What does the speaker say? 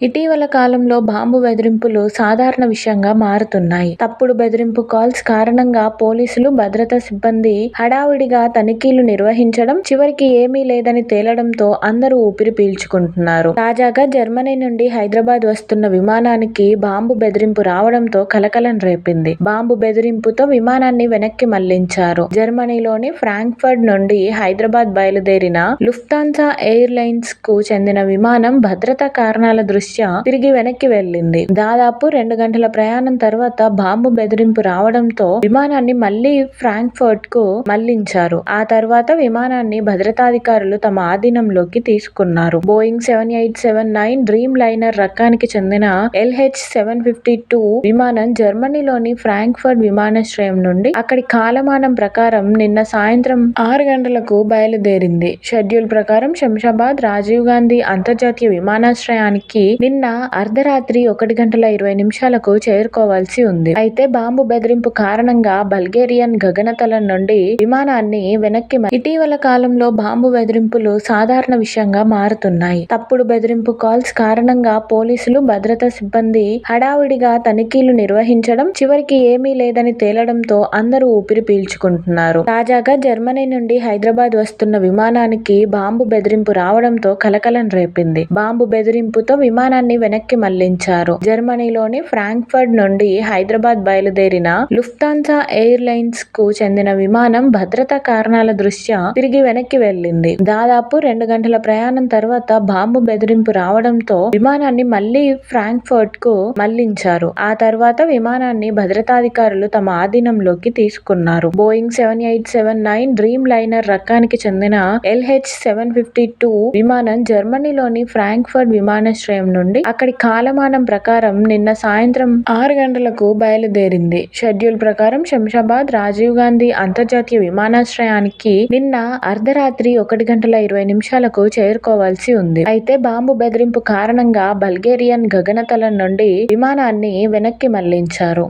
ఇటీవల కాలంలో బాంబు బెదిరింపులు సాధారణ విషయంగా మారుతున్నాయి. తప్పుడు బెదిరింపు కాల్స్ కారణంగా పోలీసులు, భద్రతా సిబ్బంది హడావుడిగా తనిఖీలు నిర్వహించడం, చివరికి ఏమీ లేదని తేలడంతో అందరూ ఊపిరి పీల్చుకుంటున్నారు. తాజాగా జర్మనీ నుండి హైదరాబాద్ వస్తున్న విమానానికి బాంబు బెదిరింపు రావడంతో కలకలం రేపింది. బాంబు బెదిరింపుతో విమానాన్ని వెనక్కి మళ్ళించారు. జర్మనీలోని ఫ్రాంక్ఫర్ట్ నుండి హైదరాబాద్ బయలుదేరిన లుఫ్తాన్సా ఎయిర్లైన్స్కు చెందిన విమానం భద్రతా కారణాల దృష్టి దృష్ట్యా తిరిగి వెనక్కి వెళ్ళింది. దాదాపు రెండు గంటల ప్రయాణం తర్వాత బాంబు బెదిరింపు రావడంతో విమానాన్ని మళ్ళీ ఫ్రాంక్ఫర్ట్కు మళ్ళించారు. ఆ తర్వాత విమానాన్ని భద్రతాధికారులు తమ ఆధీనంలోకి తీసుకున్నారు. Boeing seven eight seven nine dreamliner రకానికి చెందిన ఎల్హెచ్ సెవెన్ ఫిఫ్టీ టూ విమానం జర్మనీలోని ఫ్రాంక్ఫర్ట్ విమానాశ్రయం నుండి అక్కడి కాలమానం ప్రకారం నిన్న సాయంత్రం ఆరు గంటలకు బయలుదేరింది. షెడ్యూల్ ప్రకారం శంషాబాద్ రాజీవ్ గాంధీ అంతర్జాతీయ విమానాశ్రయానికి నిన్న అర్ధరాత్రి ఒకటి గంటల ఇరవై నిమిషాలకు చేరుకోవాల్సి ఉంది. అయితే బాంబు బెదిరింపు కారణంగా బల్గేరియన్ గగనతలం నుండి విమానాన్ని వెనక్కి ఇటీవల కాలంలో బాంబు బెదిరింపులు సాధారణ విషయంగా మారుతున్నాయి. తప్పుడు బెదిరింపు కాల్స్ కారణంగా పోలీసులు, భద్రతా సిబ్బంది హడావుడిగా తనిఖీలు నిర్వహించడం, చివరికి ఏమీ లేదని తేలడంతో అందరూ ఊపిరి పీల్చుకుంటున్నారు. తాజాగా జర్మనీ నుండి హైదరాబాద్ వస్తున్న విమానానికి బాంబు బెదిరింపు రావడంతో కలకలం రేపింది. బాంబు బెదిరింపుతో విమానాన్ని వెనక్కి మళ్ళించారు. జర్మనీలోని ఫ్రాంక్ఫర్ట్ నుండి హైదరాబాద్ బయలుదేరిన లుఫ్తాన్సా ఎయిర్లైన్స్కు చెందిన విమానం భద్రతా కారణాల దృష్ట్యా తిరిగి వెనక్కి వెళ్ళింది. దాదాపు రెండు గంటల ప్రయాణం తర్వాత బాంబు బెదిరింపు రావడంతో విమానాన్ని మళ్ళీ ఫ్రాంక్ఫర్ట్కు మళ్ళించారు. ఆ తర్వాత విమానాన్ని భద్రతాధికారులు తమ ఆధీనంలోకి తీసుకున్నారు. Boeing seven eight seven nine dreamliner రకానికి చెందిన ఎల్హెచ్ సెవెన్ ఫిఫ్టీ టూ విమానం జర్మనీలోని ఫ్రాంక్ఫర్ట్ విమానాశ్రయం నుండి అక్కడి కాలమానం ప్రకారం నిన్న సాయంత్రం ఆరు గంటలకు బయలుదేరింది. షెడ్యూల్ ప్రకారం శంషాబాద్ రాజీవ్ గాంధీ అంతర్జాతీయ విమానాశ్రయానికి నిన్న అర్ధరాత్రి ఒకటి గంటల ఇరవై నిమిషాలకు చేరుకోవాల్సి ఉంది. అయితే బాంబు బెదిరింపు కారణంగా బల్గేరియన్ గగనతలం నుండి విమానాన్ని వెనక్కి మళ్ళించారు.